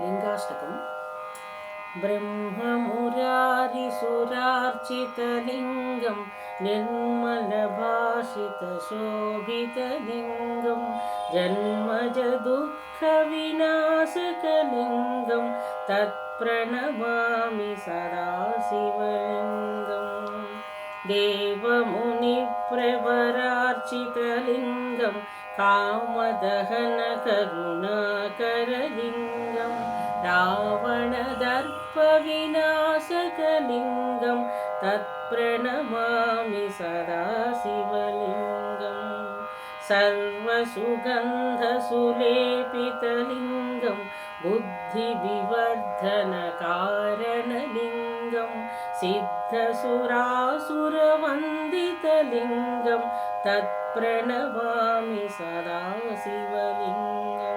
लिङ्गाष्टकम्। ब्रह्ममुरारिसुरार्चितलिङ्गं निर्मलभाषितशोभितलिङ्गं जन्मजदुःखविनाशकलिङ्गं तत्प्रणमामि सदा शिवलिङ्गम् देवमुनिप्रवरार्चितलिङ्गं कामदहनकरुणाकरलिङ्गं रावणदर्पविनाशकलिङ्गं तत्प्रणमामि सदा शिवलिङ्गम् सर्वसुगन्धसुलेपितलिङ्गं बुद्धिविवर्धनकारणलिङ्गं सिद्धसुरासुरवन्दितलिङ्गं तत्प्रणमामि सदा शिवलिङ्गम्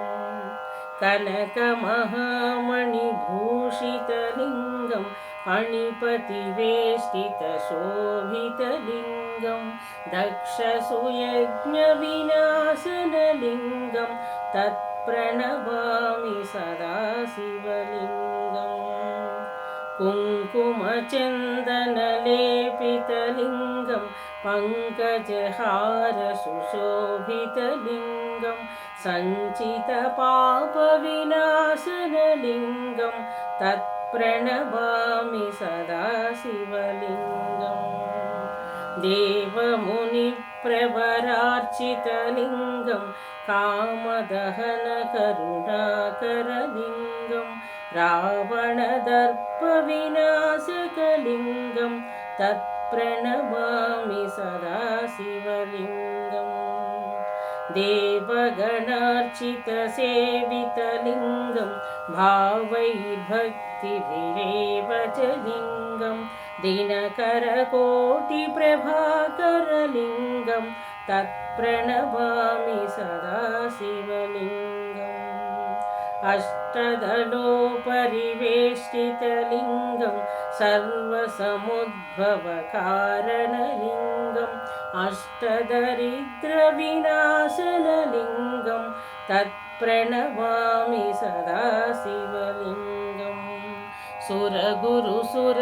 कनकमहामणिभूषितलिङ्गं मणिपतिवेष्टितशोभितलिङ्गं दक्षसुयज्ञविनाशनलिङ्गं तत्प्रणमामि सदा शिवलिङ्गम् कुङ्कुमचन्दनलेपितलिङ्गं पङ्कजहारसुशोभितलिङ्गं सञ्चितपापविनाशनलिङ्गं तत्प्रणमामि सदा शिवलिङ्गम् देवमुनिप्रवरार्चितलिङ्गं कामदहनकरुणाकरलिङ्गं रावणदर्पविनाशकलिङ्गं तत्प्रणमामि सदा शिवलिङ्गम् देवगणार्चितसेवितलिङ्गं भावैर्भक्तिभिरेव च लिङ्गं दिनकरकोटिप्रभाकरलिङ्गं तत्प्रणमामि सदा शिवलिङ्गम् अष्टदलोपरिवेष्टितलिङ्गं सर्वसमुद्भवकारणलिङ्गम् अष्टदरिद्रविनाशनलिङ्गं तत्प्रणमामि सदा शिवलिङ्गम् सुरगुरुसुर